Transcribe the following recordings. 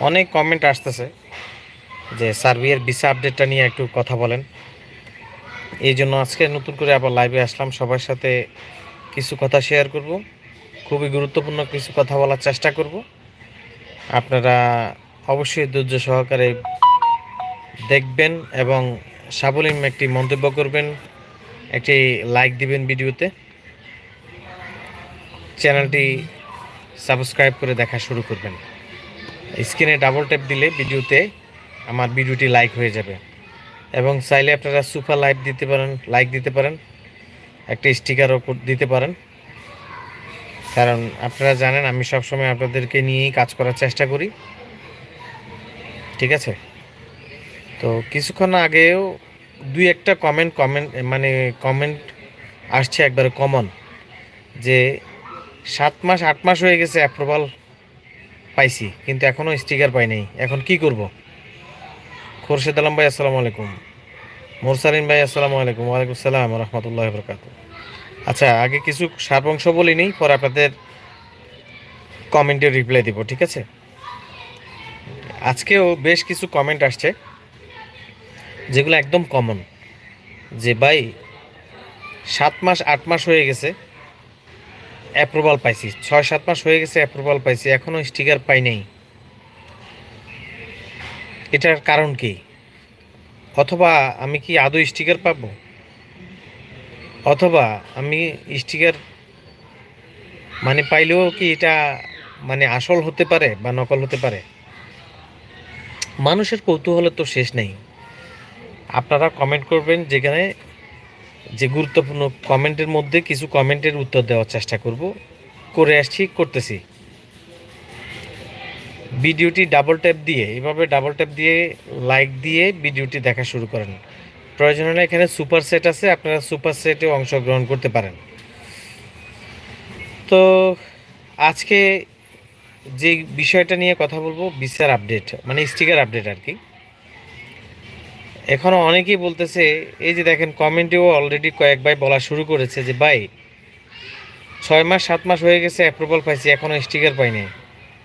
অনেক কমেন্ট আসতেছে যে, সার্বিয়ার ভিসা আপডেটটা নিয়ে একটু কথা বলেন। এই জন্য আজকে নতুন করে আবার লাইভে আসলাম। সবার সাথে কিছু কথা শেয়ার করব। খুবই গুরুত্বপূর্ণ কিছু কথা বলার চেষ্টা করব। আপনারা অবশ্যই ধৈর্য সহকারে দেখবেন এবং সাবলীন একটি মন্তব্য করবেন, একটি লাইক দিবেন ভিডিওতে। চ্যানেলটি সাবস্ক্রাইব করে দেখা শুরু করবেন। স্ক্রিনে ডাবল ট্যাপ দিলে ভিডিওতে আমার ভিডিওটি লাইক হয়ে যাবে। এবং চাইলে আপনারা সুপার লাইক দিতে পারেন লাইক দিতে পারেন, একটা স্টিকারও দিতে পারেন। কারণ আপনারা জানেন, আমি সবসময় আপনাদেরকে নিয়েই কাজ করার চেষ্টা করি। ঠিক আছে? তো কিছুক্ষণ আগেও দুই একটা কমেন্ট কমেন্ট মানে কমেন্ট আসছে একবারে কমন যে সাত মাস, আট মাস হয়ে গেছে অ্যাপ্রুভাল পাইছি, কিন্তু এখনও স্টিকার পাই নাই। এখন কি করব? খোরশেদ আলম ভাই, আসসালামু আলাইকুম। মোরসালিন ভাই, আসসালামু আলাইকুম। ওয়ালাইকুম সালাম রহমতুল্লাহ বরকাত আচ্ছা আগে কিছু সারবংশ বলি নেই, পরে আপনাদের কমেন্টে রিপ্লাই দিব, ঠিক আছে? আজকেও বেশ কিছু কমেন্ট আসছে, যেগুলো একদম কমন যে ভাই, সাত মাস, আট মাস হয়ে গেছে অ্যাপ্রুভাল পাইছি। ছয়, সাত মাস হয়ে গেছে অ্যাপ্রুভাল পাইছি এখনও স্টিকার পাই নাই। এটার কারণ কি? অথবা আমি কি আদৌ স্টিকার পাবো? অথবা আমি স্টিকার মানে পাইলেও কি এটা মানে আসল হতে পারে বা নকল হতে পারে? মানুষের কৌতূহলের তো শেষ নেই। আপনারা কমেন্ট করবেন যেখানে যে গুরুত্বপূর্ণ কমেন্টের মধ্যে কিছু কমেন্টের উত্তর দেওয়ার চেষ্টা করব। করে আসছি, করতেছি। ভিডিওটি ডাবল ট্যাপ দিয়ে, এভাবে ডাবল ট্যাপ দিয়ে লাইক দিয়ে ভিডিওটি দেখা শুরু করেন। প্রয়োজন হলে এখানে সুপার সেট আছে, আপনারা সুপার সেটে অংশগ্রহণ করতে পারেন। তো আজকে যে বিষয়টা নিয়ে কথা বলব বিসার আপডেট মানে স্টিকার আপডেট আর কি। এখনও অনেকেই বলতেছে, এই যে দেখেন, কমেন্টেও অলরেডি কয়েক ভাই বলা শুরু করেছে যে, ভাই, ছয় মাস, সাত মাস হয়ে গেছে অ্যাপ্রুভাল পাইছি এখনও স্টিকার পাইনি।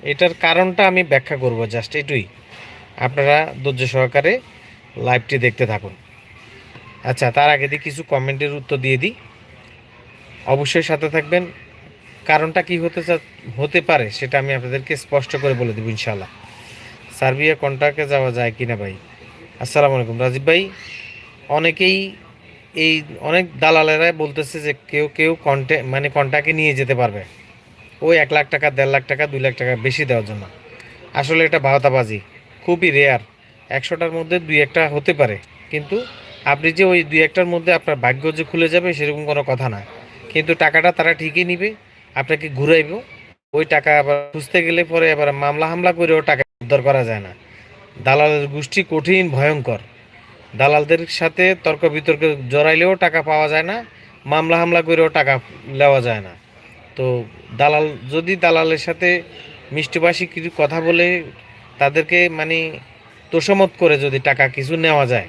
এটার কারণটা আমি ব্যাখ্যা করব জাস্ট এটুই। আপনারা ধৈর্য সহকারে লাইভটি দেখতে থাকুন। আচ্ছা তার আগে দিয়ে কিছু কমেন্টের উত্তর দিয়ে দিই। অবশ্যই সাথে থাকবেন। কারণটা কি হতে হতে পারে, সেটা আমি আপনাদেরকে স্পষ্ট করে বলে দেবো ইনশাল্লাহ সার্বিয়া কন্ট্রাক্টে যাওয়া যায় কিনা ভাই? আসসালামু আলাইকুম। রাজীব ভাই, অনেকেই এই অনেক দালালেরা বলতেছে যে কেউ কেউ কন্টে মানে কন্ট্রাক্টে নিয়ে যেতে পারবে। ওই এক লাখ টাকা, দেড় লাখ টাকা, দুই লাখ টাকা বেশি দেওয়ার জন্য। আসলে এটা ভাওতাবাজি খুবই রেয়ার একশোটার মধ্যে দুই একটা হতে পারে। কিন্তু আপনি যে ওই দুই একটার মধ্যে আপনার ভাগ্য যে খুলে যাবে সেরকম কোনো কথা না। কিন্তু টাকাটা তারা ঠিকই নিবে, আপনাকে ঘুরাইব। ওই টাকা আবার খুঁজতে গেলে পরে আবার মামলা হামলা করেও টাকা উদ্ধার করা যায় না। দালালের গোষ্ঠী কঠিন, ভয়ঙ্কর। দালালদের সাথে তর্ক বিতর্কে জড়াইলেও টাকা পাওয়া যায় না, মামলা হামলা করেও টাকা নেওয়া যায় না। তো দালাল, যদি দালালের সাথে মিষ্টিবাসী কিছু কথা বলে, তাদেরকে মানে তোষমত করে যদি টাকা কিছু নেওয়া যায়।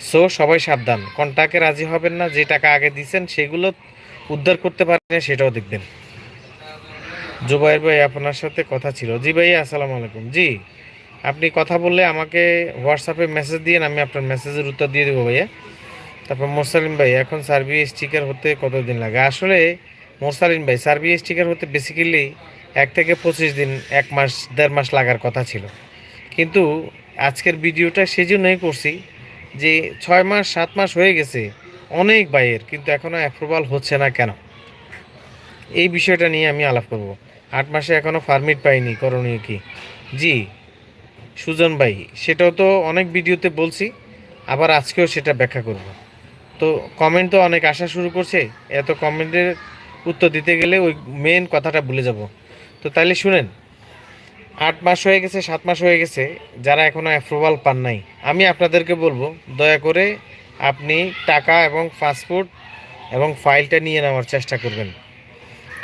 সো সবাই সাবধান, কন্টাকে রাজি হবেন না, যে টাকা আগে দিচ্ছেন সেগুলো উদ্ধার করতে পারেন না, সেটাও দেখবেন। জুবাইর ভাই, আপনার সাথে কথা ছিল। জি ভাই আসসালামু আলাইকুম। জি। আপনি কথা বললে আমাকে হোয়াটসঅ্যাপে মেসেজ দিন আমি আপনার মেসেজের উত্তর দিয়ে দেবো ভাইয়া। তারপর মোরসালিন ভাই, এখন সার্ভি স্টিকার হতে কতদিন লাগে? আসলে মোরসালিন ভাই সার্ভি স্টিকার হতে বেসিক্যালি এক থেকে পঁচিশ দিন, এক মাস, দেড় মাস লাগার কথা ছিল। কিন্তু আজকের ভিডিওটা সেজন্যই করছি যে ছয় মাস, সাত মাস হয়ে গেছে, অনেক বাইয়ের কিন্তু এখনও অ্যাপ্রুভাল হচ্ছে না কেন? এই বিষয়টা নিয়ে আমি আলাপ করব। আট মাসে এখনও পারমিট পাইনি, করণীয় কি? জি সুজন ভাই, সেটাও তো অনেক ভিডিওতে বলছি, আবার আজকেও সেটা ব্যাখ্যা করব। তো কমেন্ট তো অনেক আসা শুরু করছে, এত কমেন্টের উত্তর দিতে গেলে ওই মেন কথাটা ভুলে যাব। তো তাইলে শুনেন, আট মাস হয়ে গেছে, সাত মাস হয়ে গেছে, যারা এখনও অ্যাপ্রুভাল পান নাই, আমি আপনাদেরকে বলব, দয়া করে আপনি টাকা এবং পাসপোর্ট এবং ফাইলটা নিয়ে নেওয়ার চেষ্টা করবেন।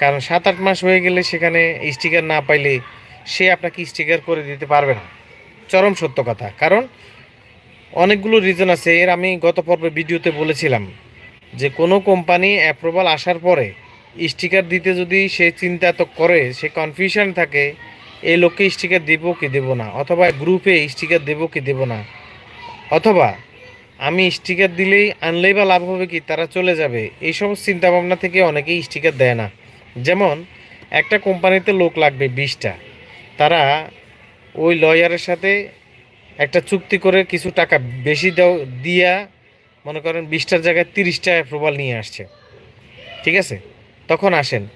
কারণ সাত আট মাস হয়ে গেলে সেখানে স্টিকার না পাইলে সে আপনাকে স্টিকার করে দিতে পারবে না। চরম সত্য কথা। কারণ অনেকগুলো রিজন আছে। এর আমি গত পর্বে ভিডিওতে বলেছিলাম যে কোনো কোম্পানি অ্যাপ্রুভাল আসার পরে স্টিকার দিতে যদি সে চিন্তা তো করে, সে কনফিউশন থাকে, এই লোককে স্টিকার দেবো কি দেবো না? অথবা গ্রুপে স্টিকার দেবো কি দেবো না? অথবা আমি স্টিকার দিলেই আনলেই বা লাভ হবে কি? তারা চলে যাবে। এই সমস্ত চিন্তাভাবনা থেকে অনেকেই স্টিকার দেয় না। যেমন একটা কোম্পানিতে লোক লাগবে বিশটা। তারা ওই লয়ারের সাথে একটা চুক্তি করে কিছু টাকা বেশি দাও, দিয়া মনে করেন বিশটার জায়গায় তিরিশটা অ্যাপ্রুভাল নিয়ে আসছে। ঠিক আছে? তখন আসেন।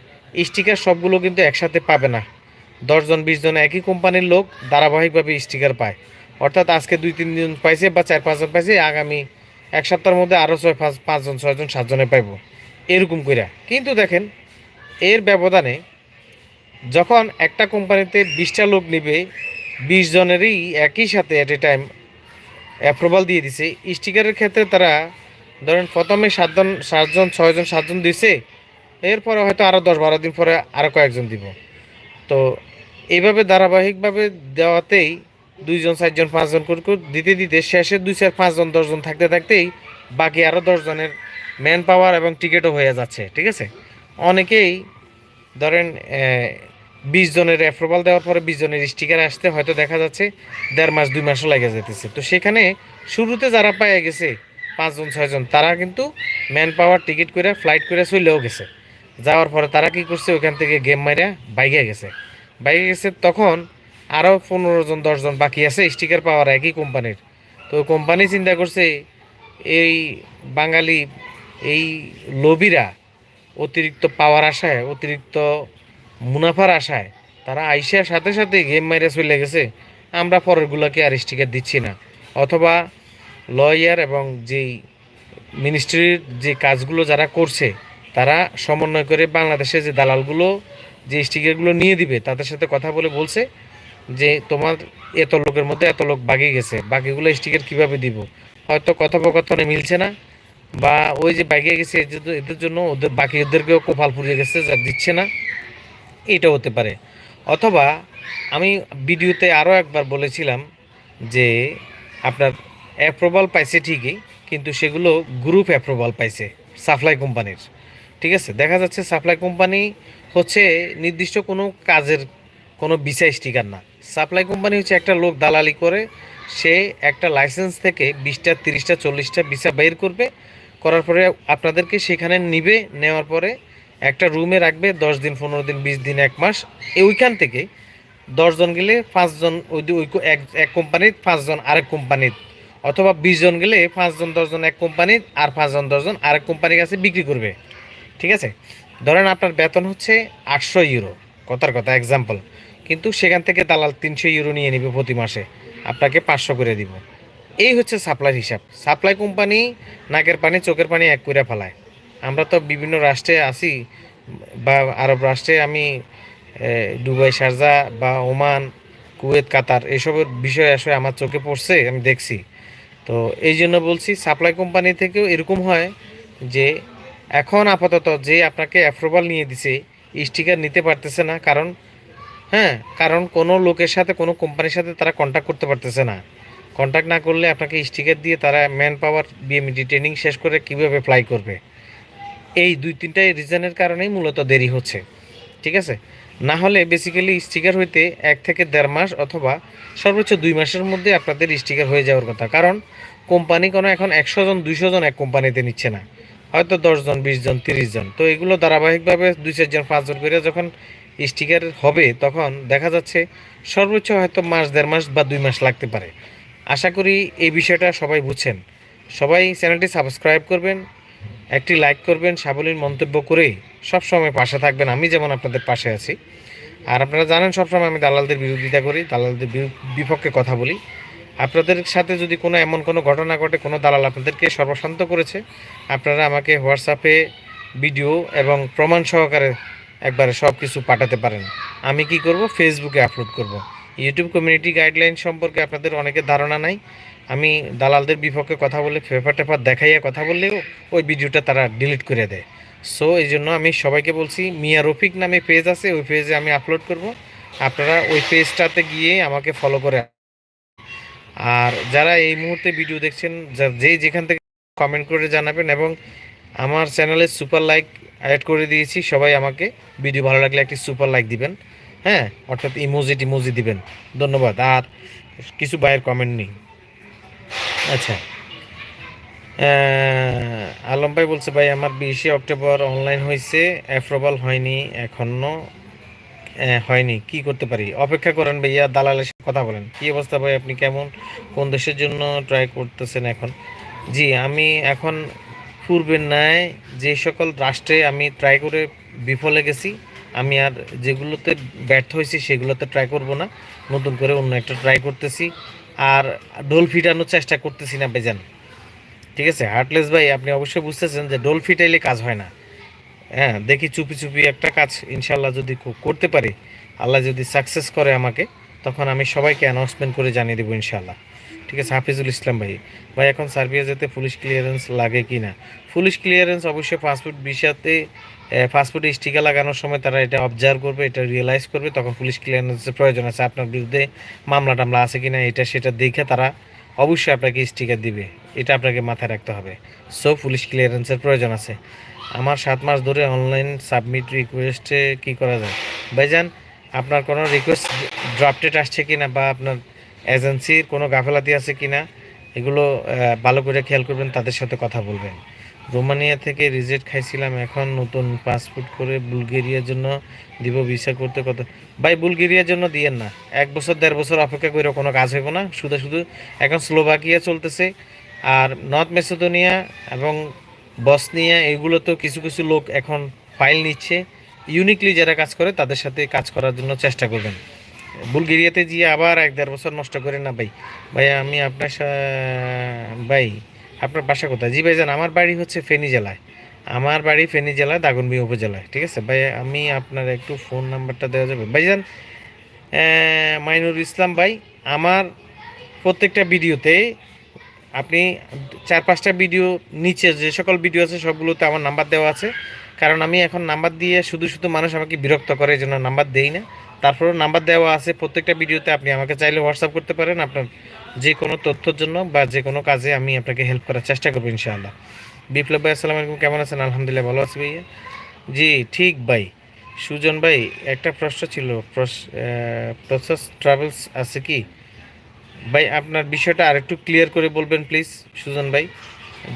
স্টিকার সবগুলো কিন্তু একসাথে পাবে না। দশজন বিশ জন একই কোম্পানির লোক ধারাবাহিকভাবে স্টিকার পায়। অর্থাৎ আজকে দুই, তিন জন পাইছে বা চার, পাঁচজন পাইছে, আগামী এক সপ্তাহের মধ্যে আরও ছয়, পাঁচ, পাঁচজন, ছয়জন, সাতজনে পাইব। এরকম কইরা। কিন্তু দেখেন, এর ব্যবধানে যখন একটা কোম্পানিতে বিশটা লোক নিবে বিশ জনেরই একই সাথে অ্যাট এ টাইম অ্যাপ্রুভাল দিয়ে দিছে। স্টিকারের ক্ষেত্রে তারা ধরেন প্রথমে সাতজন সাতজন, ছয়জন, সাতজন দিছে। এরপরে হয়তো আরও দশ বারো দিন পরে আরও কয়েকজন দিব। তো এইভাবে ধারাবাহিকভাবে দেওয়াতেই দুইজন, চারজন, পাঁচজন করে দিতে দিতে শেষে দুই চার, পাঁচজন, দশজন থাকতে থাকতেই বাকি আরও দশজনের ম্যান পাওয়ার এবং টিকিটও হয়ে যাচ্ছে, ঠিক আছে? অনেকেই ধরেন বিশ জনের অ্যাপ্রুভাল দেওয়ার পরে বিশ জনের স্টিকার আসতে হয়তো দেখা যাচ্ছে দেড় মাস, দুই মাসও লেগে যেতেছে। তো সেখানে শুরুতে যারা পাইয়া গেছে, পাঁচজন, ছয়জন, তারা কিন্তু ম্যান পাওয়ার টিকিট করে ফ্লাইট করে চলেও গেছে। যাওয়ার পরে তারা কি করছে ওখান থেকে গেম মাইরা বাইকে গেছে। বাইকে গেছে তখন আরও পনেরো জন দশজন বাকি আছে স্টিকার পাওয়ার একই কোম্পানির তো কোম্পানি চিন্তা করছে, এই বাঙালি, এই লোবিরা অতিরিক্ত পাওয়ার আশায় অতিরিক্ত মুনাফার আশায় তারা আইসার সাথে সাথে গেম মাইরে চলে গেছে। আমরা পরেরগুলোকে আর স্টিকার দিচ্ছি না। অথবা লয়ার এবং যেই মিনিস্ট্রির যে কাজগুলো যারা করছে, তারা সমন্বয় করে বাংলাদেশে যে দালালগুলো, যে স্টিকারগুলো নিয়ে দিবে, তাদের সাথে কথা বলে বলছে যে, তোমার এত লোকের মধ্যে এত লোক বাকি গেছে, বাকিগুলো স্টিকার কীভাবে দিব? হয়তো কথোপকথনে মিলছে না, বা ওই যে বাইকে গেছে এদের জন্য ওদের বাকি ওদেরকেও কোপাল পুড়িয়ে গেছে, যা দিচ্ছে না। এটা হতে পারে। অথবা আমি ভিডিওতে আরও একবার বলেছিলাম যে আপনার অ্যাপ্রুভাল পাইছে ঠিকই, কিন্তু সেগুলো গ্রুপ অ্যাপ্রুভাল পাইছে সাপ্লাই কোম্পানির ঠিক আছে? দেখা যাচ্ছে সাপ্লাই কোম্পানি হচ্ছে নির্দিষ্ট কোনো কাজের কোনো বিষয় স্টিকার না। সাপ্লাই কোম্পানি হচ্ছে একটা লোক দালালি করে, সে একটা লাইসেন্স থেকে বিশটা, তিরিশটা, চল্লিশটা ভিসা বের করবে, করার পরে আপনাদেরকে সেখানে নিবে, নেওয়ার পরে একটা রুমে রাখবে, দশ দিন, পনেরো দিন, বিশ দিন, এক মাস। ওইখান থেকে দশজন গেলে পাঁচজন ওই ওই এক এক কোম্পানির পাঁচজন আরেক কোম্পানির। অথবা বিশ জন গেলে পাঁচজন দশজন এক কোম্পানির আর পাঁচজন দশজন আরেক কোম্পানির কাছে বিক্রি করবে। ঠিক আছে? ধরেন আপনার বেতন হচ্ছে আটশো ইউরো। কথার কথা এক্সাম্পল কিন্তু সেখান থেকে দালাল তিনশো ইউরো নিয়ে নেবে প্রতি মাসে। আপনাকে পাঁচশো করে দিব। এই হচ্ছে সাপ্লাই হিসাব। সাপ্লাই কোম্পানি নাকের পানি, চোখের পানি এক করে ফেলায়। আমরা তো বিভিন্ন রাষ্ট্রে আছি, বা আরব রাষ্ট্রে আমি দুবাই, শারজা বা ওমান, কুয়েত, কাতার, এসবের বিষয় আসলে আমার চোখে পড়ছে, আমি দেখছি। তো এই জন্য বলছি সাপ্লাই কোম্পানি থেকেও এরকম হয় যে, এখন আপাতত যে আপনাকে অ্যাপ্রুভাল নিয়ে দিছে স্টিকার নিতে পারতেছে না, কারণ হ্যাঁ কারণ কোনো লোকের সাথে, কোনো কোম্পানির সাথে তারা কন্ট্যাক্ট করতে পারতেছে না। কন্ট্যাক্ট না করলে আপনাকে স্টিকার দিয়ে তারা ম্যান পাওয়ার বিএমডি ট্রেনিং শেষ করে কীভাবে অ্যাপ্লাই করবে? এই দুই তিনটা রিজনের কারণেই মূলত দেরি হচ্ছে, ঠিক আছে? না হলে বেসিক্যালি স্টিকার হইতে এক থেকে দেড় মাস অথবা সর্বোচ্চ দুই মাসের মধ্যে আপনাদের স্টিকার হয়ে যাওয়ার কথা। কারণ কোম্পানি কোনো এখন একশো জন, দুইশো জন এক কোম্পানিতে নিচ্ছে না। হয়তো দশজন বিশ জন, তিরিশ জন। তো এগুলো ধারাবাহিকভাবে দুই চারজন পাঁচজন করে যখন স্টিকার হবে, তখন দেখা যাচ্ছে সর্বোচ্চ হয়তো মাস, দেড় মাস বা দুই মাস লাগতে পারে। আশা করি এই বিষয়টা সবাই বুঝছেন। সবাই চ্যানেলটি সাবস্ক্রাইব করবেন একটি লাইক করবেন, সাবলীল মন্তব্য করে সবসময় পাশে থাকবেন। আমি যেমন আপনাদের পাশে আছি। আর আপনারা জানেন, সবসময় আমি দালালদের বিরোধিতা করি, দালালদের বিপক্ষে কথা বলি। আপনাদের সাথে যদি কোনো এমন কোনো ঘটনা ঘটে, কোনো দালাল আপনাদেরকে সর্বশান্ত করেছে, আপনারা আমাকে হোয়াটসঅ্যাপে ভিডিও এবং প্রমাণ সহকারে একবারে সব কিছু পাঠাতে পারেন। আমি কি করব? ফেসবুকে আপলোড করব। ইউটিউব কমিউনিটি গাইডলাইন সম্পর্কে আপনাদের অনেকের ধারণা নাই। আমি দালালদের বিপক্ষে কথা বলে পেপার টেপার দেখাইয়া কথা বললেও ওই ভিডিওটা তারা ডিলিট করে দেয়। সো এই জন্য আমি সবাইকে বলছি, মিয়া রফিক নামে পেজ আছে, ওই পেজে আমি আপলোড করব। আপনারা ওই পেজটাতে গিয়ে আমাকে ফলো করে আর যারা এই মুহূর্তে ভিডিও দেখছেন, যা- যেখান থেকে কমেন্ট করে জানাবেন এবং আমার চ্যানেলে সুপার লাইক অ্যাড করে দিয়েছি, সবাই আমাকে ভিডিও ভালো লাগলে একটি সুপার লাইক দিবেন। হ্যাঁ অর্থাৎ ইমোজি টিমোজি দিবেন। ধন্যবাদ। আর কিছু বাইরের কমেন্ট নেই। আচ্ছা। আলম ভাই বলছে, ভাই, আমার বিশে অক্টোবর অনলাইন হয়েছে অ্যাপ্রুভাল হয়নি, এখনও হয়নি, কি করতে পারি? অপেক্ষা করেন ভাইয়া, দালালের সাথে কথা বলেন। কি অবস্থা ভাই, আপনি কেমন? কোন দেশের জন্য ট্রাই করতেছেন এখন? জি, আমি এখন পূর্বের ন্যায় যে সকল রাষ্ট্রে আমি ট্রাই করে বিফলে গেছি, আমি আর যেগুলোতে ব্যর্থ হয়েছি, সেগুলোতে ট্রাই করব না, নতুন করে অন্য একটা ট্রাই করতেছি। আর ডোল ফিটানোর চেষ্টা করতেছি না বেজান ঠিক আছে? হার্টলেস ভাই, আপনি অবশ্যই বুঝতেছেন যে ডোল ফিটাইলে কাজ হয় না। হ্যাঁ দেখি চুপি চুপি একটা কাজ ইনশাল্লাহ যদি করতে পারি, আল্লাহ যদি সাকসেস করে আমাকে, তখন আমি সবাইকে অ্যানাউন্সমেন্ট করে জানিয়ে দেবো ইনশাল্লাহ ঠিক আছে? হাফিজুল ইসলাম ভাই ভাই, এখন সার্বিয়া যেতে পুলিশ ক্লিয়ারেন্স লাগে কি না পুলিশ ক্লিয়ারেন্স অবশ্যই পাসপোর্ট ভিসাতে পাসপোর্টে স্টিকার লাগানোর সময় তারা এটা অবজার্ভ করবে, এটা রিয়েলাইজ করবে, তখন পুলিশ ক্লিয়ারেন্সের প্রয়োজন আছে। আপনার বিরুদ্ধে মামলা টামলা আছে কি না এটা সেটা দেখে তারা অবশ্যই আপনাকে স্টিকার দিবে। এটা আপনাকে মাথায় রাখতে হবে। সো পুলিশ ক্লিয়ারেন্সের প্রয়োজন আছে। আমার সাত মাস ধরে অনলাইন সাবমিট রিকোয়েস্টে কি করা যায়? ভাইজান, আপনার কোনো রিকোয়েস্ট ড্রাফটেড আসছে কি না বা আপনার এজেন্সির কোনো গাফেলাতি আছে কি না এগুলো ভালো করে খেয়াল করবেন, তাদের সাথে কথা বলবেন। রোমানিয়া থেকে রিজেক্ট খাইছিলাম, এখন নতুন পাসপোর্ট করে বুলগেরিয়ার জন্য দিব ভিসা করতে কত? ভাই, বুলগেরিয়ার জন্য দিয়েন না। এক বছর, দেড় বছর অপেক্ষা করে কোনো কাজ হইব না। শুধু শুধু এখন স্লোভাকিয়া চলতেছে। আর নর্থ মেসোদোনিয়া এবং বসনিয়া, এগুলো তো কিছু কিছু লোক এখন ফাইল নিচ্ছে। ইউনিকলি যারা কাজ করে, তাদের সাথে কাজ করার জন্য চেষ্টা করবেন। বুলগেরিয়াতে গিয়ে আবার এক, দেড় বছর নষ্ট করে না, ভাই। ভাই, আমি আপনার ভাই আপনার বাসা কোথায়? জি ভাইজান, আমার বাড়ি হচ্ছে ফেনী জেলায়। আমার বাড়ি ফেনী জেলায় দাগনবী উপজেলায়, ঠিক আছে? ভাই, আমি আপনার একটু ফোন নাম্বারটা দেওয়া যাবে। ভাইজান মাইনুর ইসলাম ভাই, আমার প্রত্যেকটা ভিডিওতে আপনি চার পাঁচটা ভিডিও নিচে, যে সকল ভিডিও আছে, সবগুলোতে আমার নাম্বার দেওয়া আছে। কারণ আমি এখন নাম্বার দিয়ে শুধু শুধু মানুষ আমাকে বিরক্ত করে, এই জন্য নাম্বার দেই না। তারপরেও নাম্বার দেওয়া আছে প্রত্যেকটা ভিডিওতে, আপনি আমাকে চাইলে হোয়াটসঅ্যাপ করতে পারেন। আপনার যে কোনো তথ্যর জন্য বা যে কোনো কাজে আমি আপনাকে হেল্প করার চেষ্টা করব, ইনশাআল্লাহ। বিপ্লব ভাই, আসসালামু আলাইকুম, কেমন আছেন? আলহামদুলিল্লাহ, ভালো আছি ভাইয়া। জি, ঠিক ভাই। সুজন ভাই, একটা প্রশ্ন ছিল প্রসেস ট্রাভেলস আছে কি? ভাই, আপনার বিষয়টা আরেকটু ক্লিয়ার করে বলবেন প্লিজ সুজন ভাই।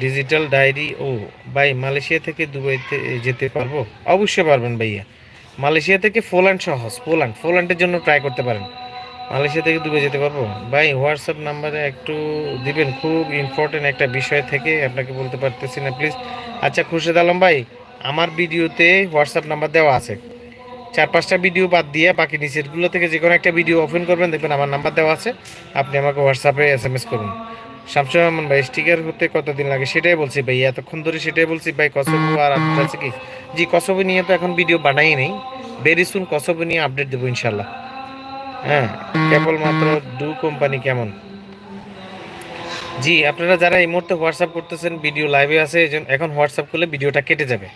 ডিজিটাল ডায়েরি ও, ভাই, মালয়েশিয়া থেকে দুবাইতে যেতে পারব? অবশ্যই পারবেন ভাইয়া। মালয়েশিয়া থেকে পোল্যান্ড সহজ পোল্যান্ড পোল্যান্ডের জন্য ট্রাই করতে পারেন। মালয়েশিয়া থেকে দুবাই যেতে পারব? ভাই হোয়াটসঅ্যাপ নাম্বারে একটু দিবেন, খুব ইম্পর্টেন্ট একটা বিষয় থেকে আপনাকে বলতে পারতেছি না প্লিজ আচ্ছা খুরশেদ আলম ভাই, আমার ভিডিওতে হোয়াটসঅ্যাপ নাম্বার দেওয়া আছে। চার পাঁচটা ভিডিও বাদ দিয়ে বাকি নিচেরগুলো থেকে যে কোনো একটা ভিডিও ওপেন করবেন, দেখবেন আমার নাম্বার দেওয়া আছে। আপনি আমাকে হোয়াটসঅ্যাপে এস এম এস করুন। শামসুর রহমান ভাই স্টিকার হতে কতদিন লাগে? সেটাই বলছি ভাই, এতক্ষণ ধরে সেটাই বলছি ভাই কসবো আর আছে কি? জি কসবো নিয়ে তো এখন ভিডিও বানাই নেই। ভেরি সুন কসবো নিয়ে আপডেট দেবো ইনশাল্লাহ হ্যাঁ কেবলমাত্র ডু কোম্পানি কেমন? জি, আপনারা যারা এই মুহূর্তে হোয়াটসঅ্যাপ করতেছেন ভিডিও লাইভে আছে এখন হোয়াটসঅ্যাপ করলে ভিডিওটা কেটে যাবে।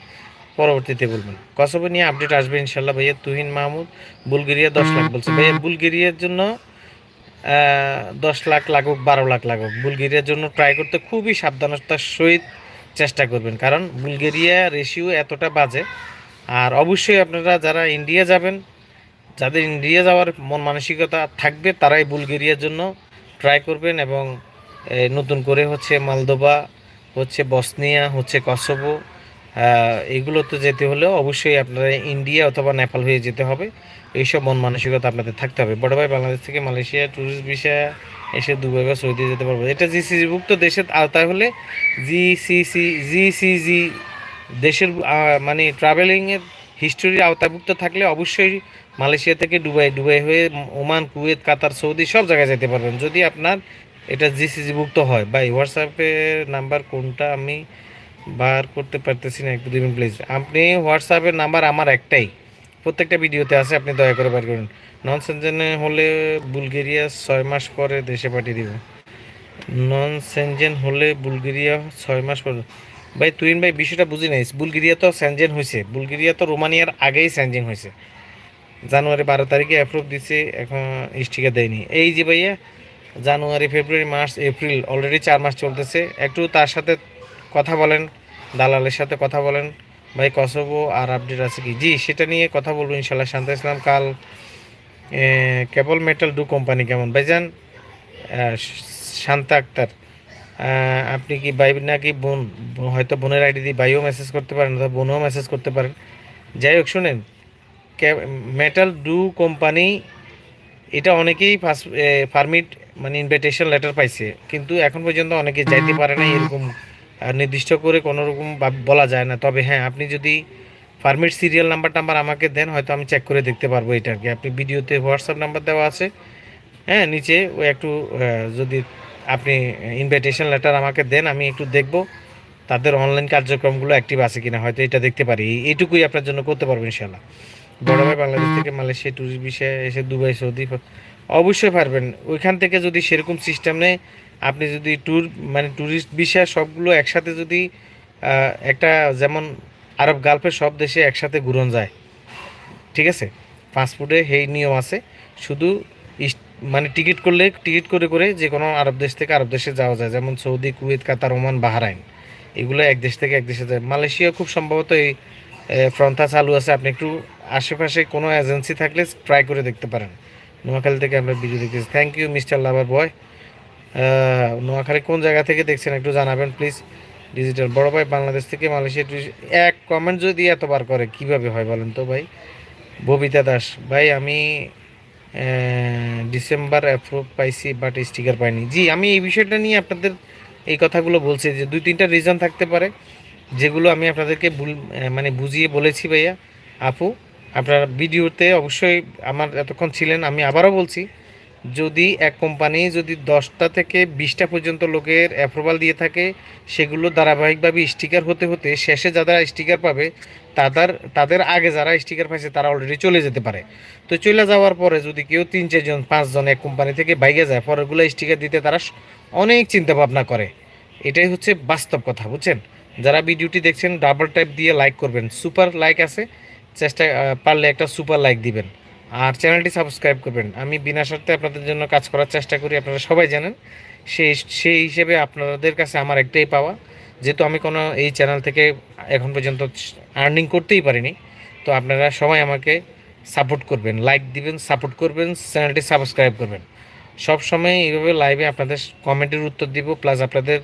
পরবর্তীতে বলবেন। কসবো নিয়ে আপডেট আসবে ইনশাল্লাহ ভাইয়া। তুহিন মাহমুদ, বুলগেরিয়া দশ লাখ বলছে। ভাইয়া, বুলগেরিয়ার জন্য দশ লাখ লাগুক, বারো লাখ লাগুক। বুলগেরিয়ার জন্য ট্রাই করতে খুবই সাবধানতার সহিত চেষ্টা করবেন। কারণ বুলগেরিয়া রেশিও এতটা বাজে। আর অবশ্যই আপনারা যারা ইন্ডিয়া যাবেন যাদের ইন্ডিয়া যাওয়ার মন মানসিকতা থাকবে, তারাই বুলগেরিয়ার জন্য ট্রাই করবেন এবং নতুন করে হচ্ছে মালদোবা, হচ্ছে বসনিয়া, হচ্ছে কসোভো এগুলোতে যেতে হলেও অবশ্যই আপনারা ইন্ডিয়া অথবা নেপাল হয়ে যেতে হবে। এইসব মন মানসিকতা আপনাদের থাকতে হবে। বড় ভাই, বাংলাদেশ থেকে মালয়েশিয়া ট্যুরিস্ট ভিসা এসে দুবাই বা সৌদি যেতে পারব। এটা জিসিসিভুক্ত দেশের আওতায় হলে জিসিসি জিসিজি দেশের মানে ট্রাভেলিংয়ের হিস্টোরির আওতাভুক্ত থাকলে অবশ্যই মালয়েশিয়া থেকে দুবাই দুবাই হয়ে ওমান, কুয়েত, কাতার, সৌদি সব জায়গায় যেতে পারবেন। যদি আপনার এটা জিসিজি ভুক্ত হয়, ভাই হোয়াটসঅ্যাপের নাম্বার কোনটা আমি বার করতে পারতেছি না, একটু দিবেন প্লিজ আপনি হোয়াটসঅ্যাপের নাম্বার আমার একটাই। প্রত্যেকটা ভিডিওতে আছে, আপনি দয়া করে বার করুন। নন সেনজেনে হলে বুলগেরিয়া ছয় মাস পরে দেশে পাঠিয়ে দিব। নন সেনজেন হলে বুলগেরিয়া ছয় মাস পরে। ভাই তুইন ভাই, বিষয়টা বুঝি নাই। বুলগেরিয়া তো স্যানজেন হয়েছে বুলগেরিয়া তো রোমানিয়ার আগেই স্যানজেন হয়েছে জানুয়ারি বারো তারিখে অ্যাপ্রুভ দিছে, এখন স্টিকার দেয়নি। এই যে ভাইয়া, January, February, March, April already চার মাস চলতেছে। একটু তার সাথে কথা বলেন, দালালের সাথে কথা বলেন। ভাই কসবো আর আপডেট আছে কি? জি, সেটা নিয়ে কথা বলব ইনশাল্লাহ, শান্ত ইসলাম। কাল কেবল মেটাল ডু কোম্পানি কেমন? ভাইজান শান্তা আক্তার। আপনি কি ভাই নাকি বোন, হয়তো বোনের আইডি দিয়ে ভাইও মেসেজ করতে পারেন অথবা বোনও মেসেজ করতে পারেন। যাই হোক, শুনেন মেটাল ডু কোম্পানি এটা অনেকেই ফার্স্ট ফার্মিট মানে ইনভিটেশন লেটার পাইছে। কিন্তু এখন পর্যন্ত অনেকে যাইতে পারে না এরকম নির্দিষ্ট করে কোনো রকম বলা যায় না। তবে হ্যাঁ আপনি যদি ফার্মিট সিরিয়াল নাম্বার টাম্বার আমাকে দেন হয়তো আমি চেক করে দেখতে পারব এটা আর কি আপনি ভিডিওতে হোয়াটসঅ্যাপ নাম্বার দেওয়া আছে। হ্যাঁ নিচে ও একটু যদি আপনি ইনভিটেশন লেটার আমাকে দেন আমি একটু দেখব তাদের অনলাইন কার্যক্রমগুলো অ্যাক্টিভ আছে কিনা। হয়তো এটা দেখতে পারি। এইটুকুই আপনার জন্য করতে পারব ইনশাল্লাহ বড় ভাই বাংলাদেশ থেকে মালয়েশিয়া ট্যুরিস্ট বিষয়ে এসে দুবাই সৌদি অবশ্যই পারবেন। ওইখান থেকে যদি সেরকম সিস্টেম নেই আপনি যদি ট্যুর মানে ট্যুরিস্ট বিষয় সবগুলো একসাথে যদি একটা যেমন আরব গালফের সব দেশে একসাথে ঘুরন যায় ঠিক আছে? পাসপোর্টে সেই নিয়ম আছে। শুধু মানে টিকিট করলে টিকিট করে করে যে কোনো আরব দেশ থেকে আরব দেশে যাওয়া যায়। যেমন Saudi Kuwait Qatar Oman Bahrain. এগুলো এক দেশ থেকে এক দেশে যায়। মালয়েশিয়া খুব সম্ভবত এই ফ্রন্থা চালু আছে। আপনি একটু আশেপাশে কোনো এজেন্সি থাকলে ট্রাই করে দেখতে পারেন। নোয়াখালী থেকে আমরা ভিডিও দেখতেছি। Thank you mister lover boy Noakhali কোন জায়গা থেকে দেখছেন একটু জানাবেন প্লিজ ডিজিটাল বড় ভাই বাংলাদেশ থেকে মালয়েশিয়া এক কমেন্ট যদি এতবার করে, কীভাবে হয় বলেন তো ভাই? ববিতা দাস, ভাই আমি ডিসেম্বর অ্যাপ্রুভ পাইছি বাট স্টিকার পাইনি। জি, আমি এই বিষয়টা নিয়ে আপনাদের এই কথাগুলো বলছি যে দুই তিনটা রিজন থাকতে পারে, যেগুলো আমি আপনাদেরকে মানে বুঝিয়ে বলেছি ভাইয়া। আপু আপনার ভিডিওতে অবশ্যই আমার এতক্ষণ ছিলেন, আমি আবারও বলছি, যদি এক কোম্পানি যদি দশটা থেকে বিশটা পর্যন্ত লোকের অ্যাপ্রুভাল দিয়ে থাকে, সেগুলো ধারাবাহিকভাবে স্টিকার হতে হতে শেষে যারা স্টিকার পাবে, তাদের তাদের আগে যারা স্টিকার পাইছে, তারা অলরেডি চলে যেতে পারে। তো চলে যাওয়ার পরে যদি কেউ তিন চারজন পাঁচজন এক কোম্পানি থেকে বাইকে যায়, পরেরগুলো স্টিকার দিতে তারা অনেক চিন্তা ভাবনা করে। এটাই হচ্ছে বাস্তব কথা, বুঝছেন? যারা ভিডিওটি দেখছেন ডাবল টাইপ দিয়ে লাইক করবেন। সুপার লাইক আছে। চেষ্টা পারলে একটা সুপার লাইক দিবেন। আর চ্যানেলটি সাবস্ক্রাইব করবেন। আমি বিনা শর্তে আপনাদের জন্য কাজ করার চেষ্টা করি, আপনারা সবাই জানেন। সেই সেই হিসেবে আপনাদের কাছে আমার একটাই পাওয়া। যেহেতু আমি কোনো এই চ্যানেল থেকে এখন পর্যন্ত আর্নিং করতেই পারিনি, তো আপনারা সবাই আমাকে সাপোর্ট করবেন। লাইক দিবেন সাপোর্ট করবেন চ্যানেলটি সাবস্ক্রাইব করবেন। সব সময় এইভাবে লাইভে আপনাদের কমেন্টের উত্তর দিব প্লাস আপনাদের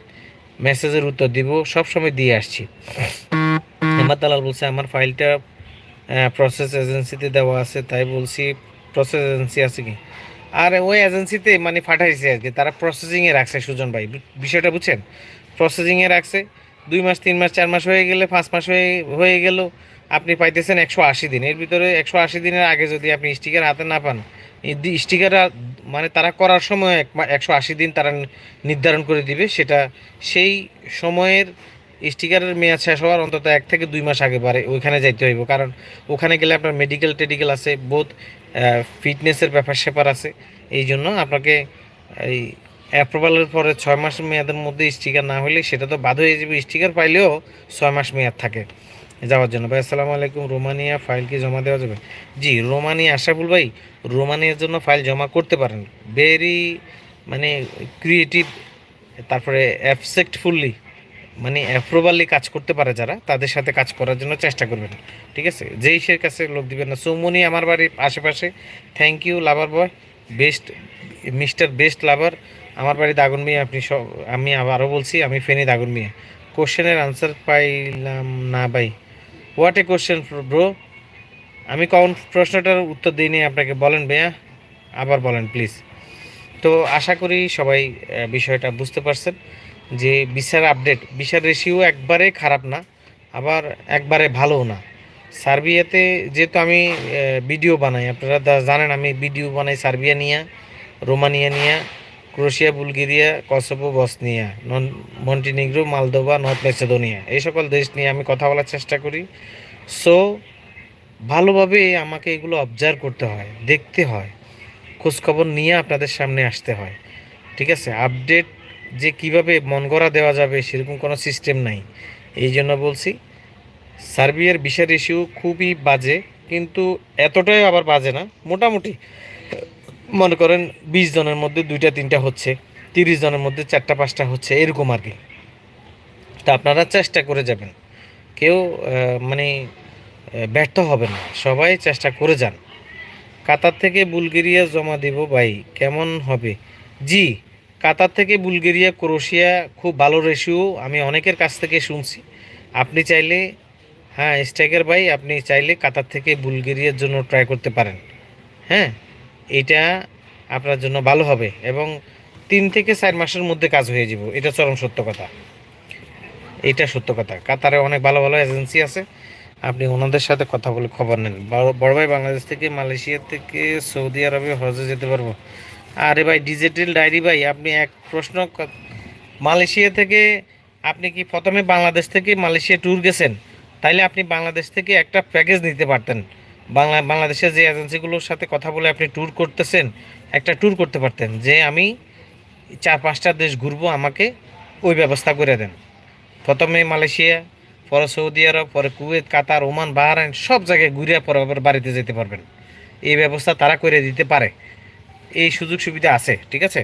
মেসেজের উত্তর দিব, সব সময় দিয়ে আসছি। হেমাদ দালাল বলছে, আমার ফাইলটা প্রসেস এজেন্সিতে দেওয়া আছে, তাই বলছি প্রসেস এজেন্সি আছে কি? আর ওই এজেন্সিতে মানে ফাটাইছে আর কি, তারা প্রসেসিংয়ে রাখছে সুজন ভাই বিষয়টা বুঝছেন? প্রসেসিংয়ে রাখছে, দুই মাস, তিন মাস, চার মাস হয়ে গেলে, পাঁচ মাস হয়ে হয়ে গেল, আপনি পাইতেছেন একশো আশি দিন, এর ভিতরে একশো আশি দিনের আগে যদি আপনি স্টিকার হাতে না পান স্টিকার মানে তারা করার সময় এক একশো আশি দিন তারা নির্ধারণ করে দিবে, সেটা সেই সময়ের স্টিকারের মেয়াদ শেষ হওয়ার অন্তত এক থেকে দুই মাস আগে পারে, ওইখানে যাইতে হইব। কারণ ওখানে গেলে আপনার মেডিকেল টেডিকেল আছে বোধ ফিটনেসের ব্যাপার স্যাপার আছে। এই জন্য আপনাকে এই অ্যাপ্রুভালের পরে ছয় মাস মেয়াদের মধ্যে স্টিকার না হলে সেটা তো বাদ হয়ে যাবে। স্টিকার পাইলেও ছয় মাস মেয়াদ থাকে যাওয়ার জন্য। ভাই, আসসালামু আলাইকুম। রোমানিয়া ফাইল কি জমা দেওয়া যাবে? জি, রোমানিয়া আশাফুল ভাই, রোমানিয়ার জন্য ফাইল জমা করতে পারেন। ভেরি মানে ক্রিয়েটিভ তারপরে অ্যাবসেক্টফুললি মানে অ্যাপ্রুভালি কাজ করতে পারে যারা, তাদের সাথে কাজ করার জন্য চেষ্টা করবেন। ঠিক আছে? যেই সে কাছে লোক দিবেন না। সৌমনি আমার বাড়ির আশেপাশে। Thank you lover boy best mister best lover আমার বাড়ি দাগুন মিয়া, আপনি সব, আমি আবারও বলছি, আমি ফেনি দাগুন মিয়া। কোশ্চেনের আনসার পাইলাম না ভাই। হোয়াট এ কোশ্চেন ব্রো আমি কোন প্রশ্নটার উত্তর দিই দিইনি আপনাকে। বলেন ভাইয়া। আবার বলেন প্লিজ তো আশা করি সবাই বিষয়টা বুঝতে পারছেন। যে বিচার আপডেট বিচার রেশিও একবারে খারাপ না, আবার একবারে ভালোও না। সার্বিয়াতে যেহেতু আমি ভিডিও বানাই, আপনারা জানেন আমি ভিডিও বানাই সার্বিয়া নিয়ে, রোমানিয়া নিয়ে, ক্রোশিয়া, বুলগেরিয়া, কসোভো, বসনিয়া, নন, মন্টিনিগ্রো, মালদোভা, নর্থ মেসেদোনিয়া এই সকল দেশ নিয়ে আমি কথা বলার চেষ্টা করি। সো ভালোভাবে আমাকে এগুলো অবজার্ভ করতে হয়, দেখতে হয়, খোঁজখবর নিয়ে আপনাদের সামনে আসতে হয়। ঠিক আছে? আপডেট যে কীভাবে মন গড়া দেওয়া যাবে সেরকম কোনো সিস্টেম নাই। এই জন্য বলছি, সার্বিয়ার বিশাল রেশিও খুবই বাজে, কিন্তু এতটাই আবার বাজে না, মোটামুটি। মনে করেন বিশ জনের মধ্যে দুইটা, তিনটা হচ্ছে, তিরিশ জনের মধ্যে চারটা, পাঁচটা হচ্ছে, এরকম আর কি। তা আপনারা চেষ্টা করে যাবেন। কেউ মানে ব্যর্থ হবে না, সবাই চেষ্টা করে যান। কাতার থেকে বুলগেরিয়া জমা দেব ভাই, কেমন হবে? জি কাতার থেকে বুলগেরিয়া, ক্রোশিয়া খুব ভালো রেশিও, আমি অনেকের কাছ থেকে শুনছি। আপনি চাইলে হ্যাঁ স্ট্রাইকার ভাই, আপনি চাইলে কাতার থেকে বুলগেরিয়ার জন্য ট্রাই করতে পারেন। হ্যাঁ এটা আপনার জন্য ভালো হবে এবং তিন থেকে চার মাসের মধ্যে কাজ হয়ে যাব। এটা চরম সত্য কথা। এটা সত্য কথা। কাতারে অনেক ভালো ভালো এজেন্সি আছে। আপনি ওনাদের সাথে কথা বলে খবর নেন। বড়- ভাই বাংলাদেশ থেকে, মালয়েশিয়া থেকে, সৌদি আরবে হজে যেতে পারব? আরে ভাই ডিজিটাল ডায়েরি ভাই, আপনি এক প্রশ্ন মালয়েশিয়া থেকে আপনি কি প্রথমে বাংলাদেশ থেকে মালয়েশিয়া ট্যুর গেছেন? তাইলে আপনি বাংলাদেশ থেকে একটা প্যাকেজ নিতে পারতেন। বাংলা, বাংলাদেশের যে এজেন্সিগুলোর সাথে কথা বলে আপনি ট্যুর করতেছেন, একটা ট্যুর করতে পারতেন, যে আমি চার পাঁচটা দেশ ঘুরবো, আমাকে ওই ব্যবস্থা করে দেন। প্রথমে মালয়েশিয়া, পরে সৌদি আরব, পরে কুয়েত, কাতার, ওমান, বাহরাইন, সব জায়গায় ঘুরে পরে আবার বাড়িতে যেতে পারবেন। এই ব্যবস্থা তারা করে দিতে পারে। এই সুযোগ সুবিধা আছে, ঠিক আছে?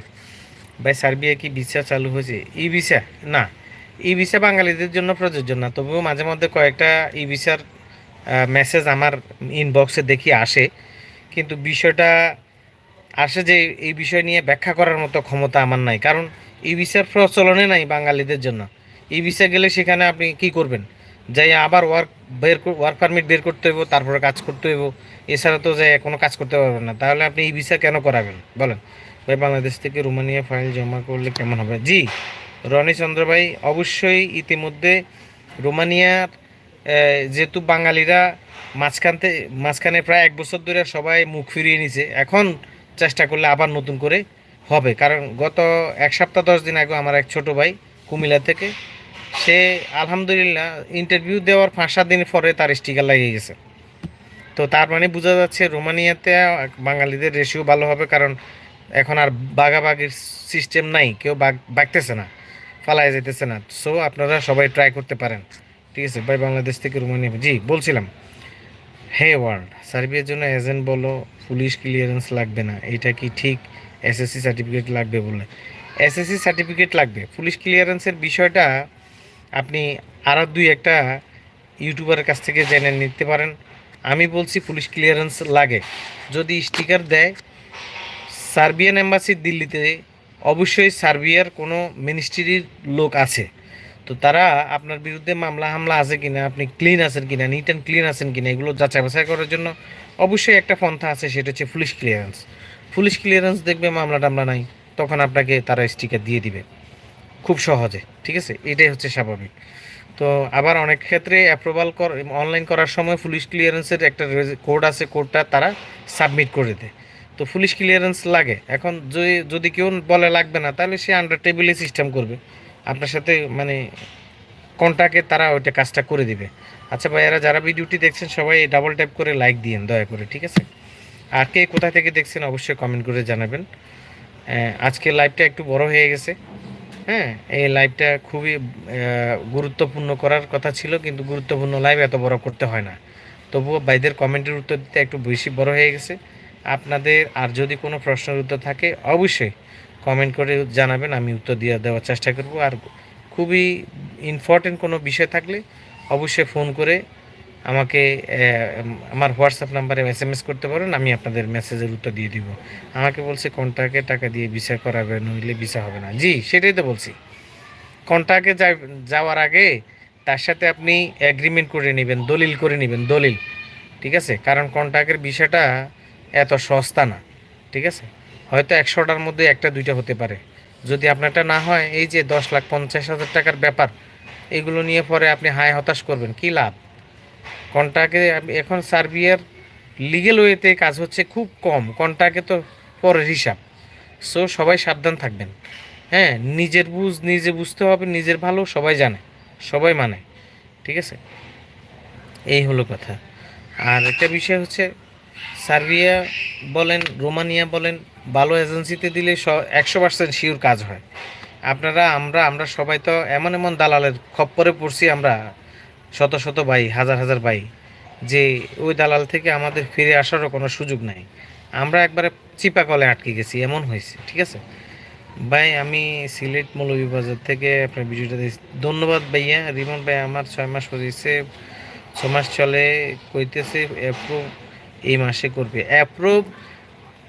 ভাই, সার্বিয়া কি ভিসা চালু হয়েছে? E visa? না। ই ভিসা বাঙালিদের জন্য প্রযোজ্য না। তবুও মাঝে মধ্যে কয়েকটা ই ভিসার মেসেজ আমার ইনবক্সে দেখি আসে। কিন্তু বিষয়টা আসে যে এই বিষয় নিয়ে ব্যাখ্যা করার মতো ক্ষমতা আমার নাই। কারণ ই ভিসার প্রচলনে নাই বাঙালিদের জন্য। ই ভিসা গেলে সেখানে আপনি কি করবেন? যাই আবার ওয়ার্ক বের ওয়ার্ক পারমিট বের করতে হইব, তারপরে কাজ করতে হইব। এছাড়া তো যে কোনো কাজ করতে পারবেন না। তাহলে আপনি ই ভিসা কেন করাবেন? বলেন। ভাই, বাংলাদেশ থেকে রোমানিয়া ফাইল জমা করলে কেমন হবে? জি, রনি চন্দ্র ভাই, অবশ্যই ইতিমধ্যে রোমানিয়ার যেহেতু বাঙালিরা মাঝখান থেকে মাঝখানে প্রায় এক বছর ধরে সবাই মুখ ফিরিয়ে নিছে, এখন চেষ্টা করলে আবার নতুন করে হবে। কারণ গত এক সপ্তাহ, দশ দিন আগে আমার এক ছোট ভাই কুমিল্লা থেকে সে আলহামদুলিল্লাহ ইন্টারভিউ দেওয়ার পাঁচ সাত দিন পরে তার স্টিকার লাগিয়ে গেছে। তো তার মানে বোঝা যাচ্ছে রোমানিয়াতে বাঙালিদের রেশিও ভালো হবে কারণ এখন আর বাগাবাগির সিস্টেম নাই, কেউ বাগ বাগতেছে না ফালায় যেতেছে না। সো আপনারা সবাই ট্রাই করতে পারেন। ঠিক আছে, ভাই বাংলাদেশ থেকে রোমানিয়া জি, বলছিলাম। হে ওয়ার্ল্ড সার্বিয়ার জন্য এজেন্ট বলো পুলিশ ক্লিয়ারেন্স লাগবে না। এটা কি ঠিক? এসএসসি সার্টিফিকেট লাগবে বলে এসএসসি সার্টিফিকেট লাগবে। পুলিশ ক্লিয়ারেন্সের বিষয়টা আপনি আরও দুই একটা ইউটিউবারের কাছ থেকে জেনে নিতে পারেন। আমি বলছি পুলিশ ক্লিয়ারেন্স লাগে। যদি স্টিকার দেয় সার্বিয়ান এম্বাসি দিল্লিতে অবশ্যই সার্বিয়ার কোনো মিনিস্ট্রির লোক আছে। তো তারা আপনার বিরুদ্ধে মামলা হামলা আছে কিনা, আপনি ক্লিন আছেন কিনা নিট অ্যান্ড ক্লিন আছেন কিনা, এগুলো যাচাই বাছাই করার জন্য অবশ্যই একটা পন্থা আছে, সেটা হচ্ছে পুলিশ ক্লিয়ারেন্স পুলিশ ক্লিয়ারেন্স দেখবে, মামলা টামলা নাই, তখন আপনাকে তারা স্টিকার দিয়ে দিবে। খুব সহজে, ঠিক আছে? এটাই হচ্ছে স্বাভাবিক। তো আবার অনেক ক্ষেত্রে অ্যাপ্রুভাল কর অনলাইন করার সময় পুলিশ ক্লিয়ারেন্সের একটা কোড আছে কোডটা তারা সাবমিট করে দেয়। তো পুলিশ ক্লিয়ারেন্স লাগে। এখন যদি যদি কেউ বলে লাগবে না, তাহলে সে আন্ডার টেবিলে সিস্টেম করবে। আপনার সাথে মানে কন্টাক্টে তারা ওইটা কাজটা করে দিবে। আচ্ছা ভাইয়ারা, যারা ভিডিওটি দেখছেন, সবাই ডাবল ট্যাপ করে লাইক দিয়েন, দয়া করে, ঠিক আছে? আর কে কোথা থেকে দেখছেন, অবশ্যই কমেন্ট করে জানাবেন। আজকে লাইভটা একটু বড় হয়ে গেছে। হ্যাঁ এই লাইভটা খুবই গুরুত্বপূর্ণ করার কথা ছিল, কিন্তু গুরুত্বপূর্ণ লাইভ এত বড় করতে হয় না। তবুও ভাইদের কমেন্টের উত্তর দিতে একটু বেশি বড় হয়ে গেছে। আপনাদের আর যদি কোনো প্রশ্নের উত্তর থাকে, অবশ্যই কমেন্ট করে জানাবেন, আমি উত্তর দিয়ে দেওয়ার চেষ্টা করব। আর খুবই ইম্পর্টেন্ট কোনো বিষয় থাকলে অবশ্যই ফোন করে আমাকে আমার হোয়াটসঅ্যাপ নাম্বারে এস এম এস করতে পারেন আমি আপনাদের মেসেজের উত্তর দিয়ে দিব। আমাকে বলছে কন্ট্রাক্টে টাকা দিয়ে ভিসা করাবে, নইলে ভিসা হবে না। জি, সেটাই তো বলছি। কন্ট্রাক্টে যাওয়ার আগে তার সাথে আপনি এগ্রিমেন্ট করে নেবেন, দলিল করে নেবেন, দলিল, ঠিক আছে? কারণ কন্ট্রাক্টের বিষয়টা এত সস্তা না, ঠিক আছে? হয়তো একশোটার মধ্যে একটা, দুইটা হতে পারে। যদি আপনারটা না হয়, এই যে দশ লাখ পঞ্চাশ হাজার টাকার ব্যাপার, এগুলো নিয়ে পরে আপনি হায় হতাশ করবেন, কি লাভ? কন্ট্রাক্টে এখন সার্বিয়ার লিগেল ওয়েতে কাজ হচ্ছে খুব কম। কন্ট্রাক্টে তো পরের হিসাব। সো সবাই সাবধান থাকবেন। হ্যাঁ নিজের বুঝ, নিজে বুঝতে হবে, নিজের ভালো, সবাই জানে, সবাই মানে। ঠিক আছে? এই হলো কথা। আর একটা বিষয় হচ্ছে, সার্বিয়া বলেন, রোমানিয়া বলেন, ভালো এজেন্সিতে দিলে স, একশো পার্সেন্ট শিওর কাজ হয়। আপনারা, আমরা আমরা সবাই তো এমন এমন দালালের খপ্পরে পড়ছি, আমরা শত শত ভাই হাজার হাজার ভাই যে ওই দালাল থেকে আমাদের ফিরে আসারও কোনো সুযোগ নাই। আমরা একবারে চিপা কলে আটকে গেছি এমন হয়েছে ঠিক আছে? ভাই আমি সিলেট মৌলভীবাজার থেকে আপনার ভিডিওটা দিয়েছি ধন্যবাদ ভাইয়া। রিমন ভাই আমার ছয় মাস হয়েছে ছ মাস চলে কইতেছে অ্যাপ্রুভ এই মাসে করবে। অ্যাপ্রুভ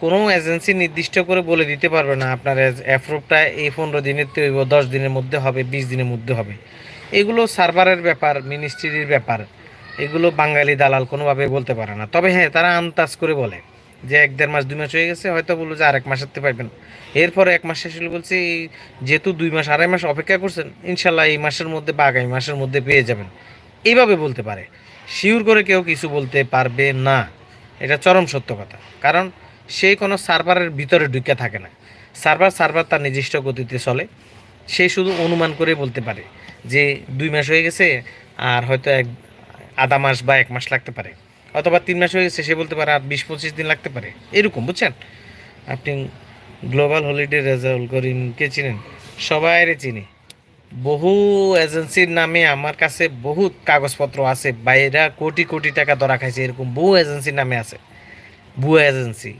কোনো এজেন্সি নির্দিষ্ট করে বলে দিতে পারবে না আপনার অ্যাপ্রুভটা এই পনেরো দিনের তো হইব, দশ দিনের মধ্যে হবে বিশ দিনের মধ্যে হবে। এগুলো সার্ভারের ব্যাপার, মিনিস্ট্রির ব্যাপার, এগুলো বাঙালি দালাল কোনোভাবে বলতে পারে না। তবে হ্যাঁ তারা আন্দাজ করে বলে যে এক দেড় মাস, দুই মাস হয়ে গেছে, হয়তো বলল যে আরেক মাস আসতে পারবেন। এরপরে এক মাস শেষ হলে বলছে, এই যেহেতু দুই মাস, আড়াই মাস অপেক্ষা করছেন, ইনশাল্লাহ এই মাসের মধ্যে বা আগামী মাসের মধ্যে পেয়ে যাবেন। এইভাবে বলতে পারে। শিওর করে কেউ কিছু বলতে পারবে না। এটা চরম সত্য কথা। কারণ সেই কোনো সার্ভারের ভিতরে ঢুকে থাকে না। সার্ভার সার্ভার তার নির্দিষ্ট গতিতে চলে। সে শুধু অনুমান করে বলতে পারে। যে দুই মাস হয়ে গেছে আর হয়তো এক আধা মাস বা এক মাস লাগতে পারে। অথবা তিন মাস হয়ে গেছে, সে বলতে পারে আর বিশ পঁচিশ দিন লাগতে পারে। এরকম, বুঝছেন? আপনি গ্লোবাল হলিডে রেজাল্ট করিমকে চিনেন? সবাইরে চিনি। বহু এজেন্সির নামে আমার কাছে বহুত কাগজপত্র আছে, বাইরা কোটি কোটি টাকা ধরা খাইছে, এরকম বহু এজেন্সির নামে আছে। ভুয়া এজেন্সি।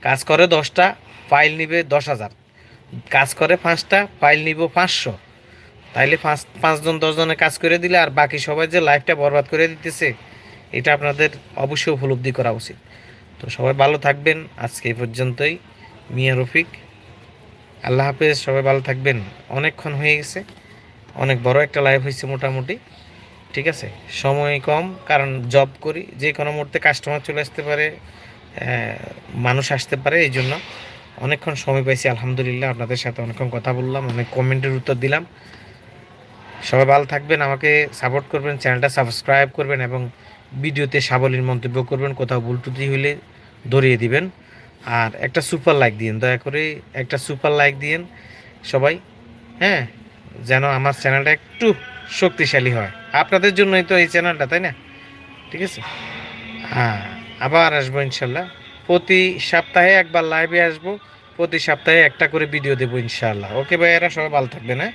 কাজ করে দশটা, ফাইল নিবে দশ হাজার। কাজ করে পাঁচটা, ফাইল নিব পাঁচশো। তাইলে পাঁচ, পাঁচজন দশজনের কাজ করে দিলে আর বাকি সবাই যে লাইফটা বরবাদ করে দিতেছে, এটা আপনাদের অবশ্যই উপলব্ধি করা উচিত। তো সবাই ভালো থাকবেন, আজকে এই পর্যন্তই। মিয়া রফিক, আল্লাহ হাফেজ, সবাই ভালো থাকবেন। অনেকক্ষণ হয়ে গেছে, অনেক বড় একটা লাইভ হয়েছে মোটামুটি, ঠিক আছে? সময় কম, কারণ জব করি, যে কোনো মুহূর্তে কাস্টমার চলে আসতে পারে মানুষ আসতে পারে, এই জন্য। অনেকক্ষণ সময় পাইছি, আলহামদুলিল্লাহ, আপনাদের সাথে অনেকক্ষণ কথা বললাম, অনেক কমেন্টের উত্তর দিলাম। সবাই ভালো থাকবেন, আমাকে সাপোর্ট করবেন চ্যানেলটা সাবস্ক্রাইব করবেন এবং ভিডিওতে সাবলীল মন্তব্য করবেন, কোথাও ভুল ত্রুটি হইলে ধরিয়ে দিবেন। আর একটা সুপার লাইক দিন দয়া করে একটা সুপার লাইক দিন সবাই হ্যাঁ? যেন আমার চ্যানেলটা একটু শক্তিশালী হয়। আপনাদের জন্যই তো এই চ্যানেলটা তাই না? ঠিক আছে? হ্যাঁ আবার আসব ইনশাল্লাহ। প্রতি সপ্তাহে একবার লাইভে আসব, প্রতি সপ্তাহে একটা করে ভিডিও দেবো ইনশাল্লাহ। ওকে ভাইয়ারা, সবাই ভালো থাকবেন হ্যাঁ?